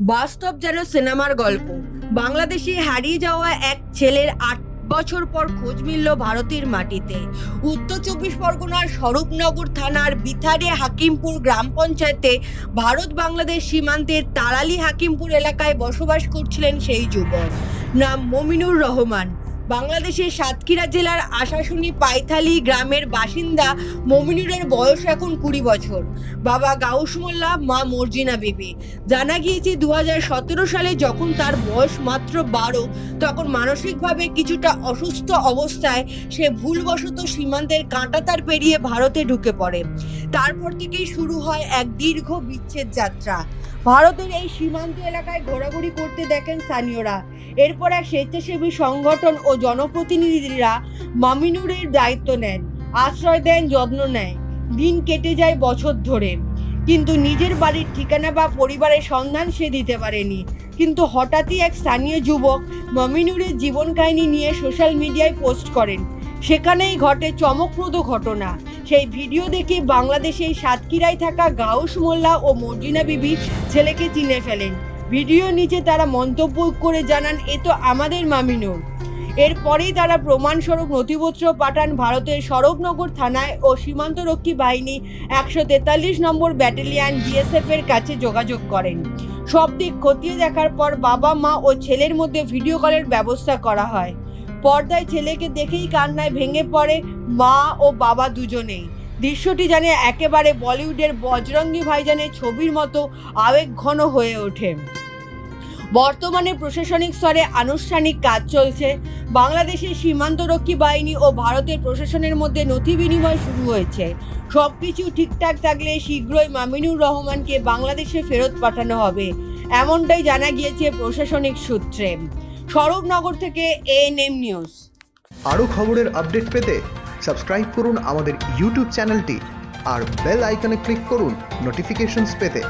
বাস্তব যেন সিনেমার গল্প। বাংলাদেশে হারিয়ে যাওয়া এক ছেলের আট বছর পর খোঁজ মিলল ভারতের মাটিতে। উত্তর চব্বিশ পরগনার স্বরূপনগর থানার বিথারে হাকিমপুর গ্রাম পঞ্চায়েতে ভারত বাংলাদেশ সীমান্তের তারালি হাকিমপুর এলাকায় বসবাস করছিলেন সেই যুবক। নাম মমিনুর রহমান। বাংলাদেশের সাতক্ষীরা জেলার আশাশুনি পাইথালি গ্রামের বাসিন্দা মমিনুরের বয়স এখন কুড়ি বছর। বাবা গাউস মোল্লা, মা মর্জিনা বিবি। জানা গিয়েছে দু হাজার সতেরো সালে যখন তার বয়স মাত্র বারো, তখন মানসিকভাবে কিছুটা অসুস্থ অবস্থায় সে ভুলবশত সীমান্তের কাঁটাতার পেরিয়ে ভারতে ঢুকে পড়ে। তারপর থেকেই শুরু হয় এক দীর্ঘ বিচ্ছেদ যাত্রা। ভারতের এই সীমান্ত এলাকায় ঘোরাঘুরি করতে দেখেন স্থানীয়রা। এরপর এক স্বেচ্ছাসেবী সংগঠন ও জনপ্রতিনিধিরা মামিনুরের দায়িত্ব নেন, আশ্রয় দেন, যত্ন নেয়। দিন কেটে যায় বছর ধরে। কিন্তু নিজের বাড়ির ঠিকানা বা পরিবারের সন্ধান সে দিতে পারেনি। কিন্তু হঠাৎই এক স্থানীয় যুবক মমিনুরের জীবন কাহিনী নিয়ে সোশ্যাল মিডিয়ায় পোস্ট করেন। সেখানেই ঘটে চমকপ্রদ ঘটনা। সেই ভিডিও দেখে বাংলাদেশের সাতক্ষীরায় থাকা গাউস মোল্লা ও মর্জিনা বিবি ছেলেকে চিনে ফেলেন। ভিডিও নিচে তারা মন্তব্য করে জানান, এ তো আমাদের মামিনুর এরপরেই তারা প্রমাণস্বরূপ নথিপত্র পাঠান ভারতের সরবনগর থানায় ও সীমান্তরক্ষী বাহিনী একশো তেতাল্লিশ নম্বর ব্যাটালিয়ান বিএসএফ এর কাছে যোগাযোগ করেন। সব দিক খতিয়ে দেখার পর বাবা, মা ও ছেলের মধ্যে ভিডিও কলের ব্যবস্থা করা হয়। পর্দায় ছেলেকে দেখেই কান্নায় ভেঙে পড়ে মা ও বাবা দুজনেই। দৃশ্যটি জানে একেবারে বলিউডের বজরঙ্গি ভাইজানের ছবির মতো আবেগ ঘন হয়ে ওঠে। বর্তমানে প্রশাসনিক স্তরে আনুষ্ঠানিক কাজ চলছে। বাংলাদেশের সীমান্তরক্ষী বাহিনী ও ভারতের প্রশাসনের মধ্যে নথি বিনিময় শুরু হয়েছে। সব কিছু ঠিকঠাক থাকলে শীঘ্রই মামিনুর রহমানকে বাংলাদেশে ফেরত পাঠানো হবে, এমনটাই জানা গিয়েছে প্রশাসনিক সূত্রে। স্বরূপনগর থেকে এএনএম নিউজ আরও খবরের আপডেট পেতে সাবস্ক্রাইব করুন আমাদের ইউটিউব চ্যানেলটি আর বেল আইকনে ক্লিক করুন নোটিফিকেশনস পেতে।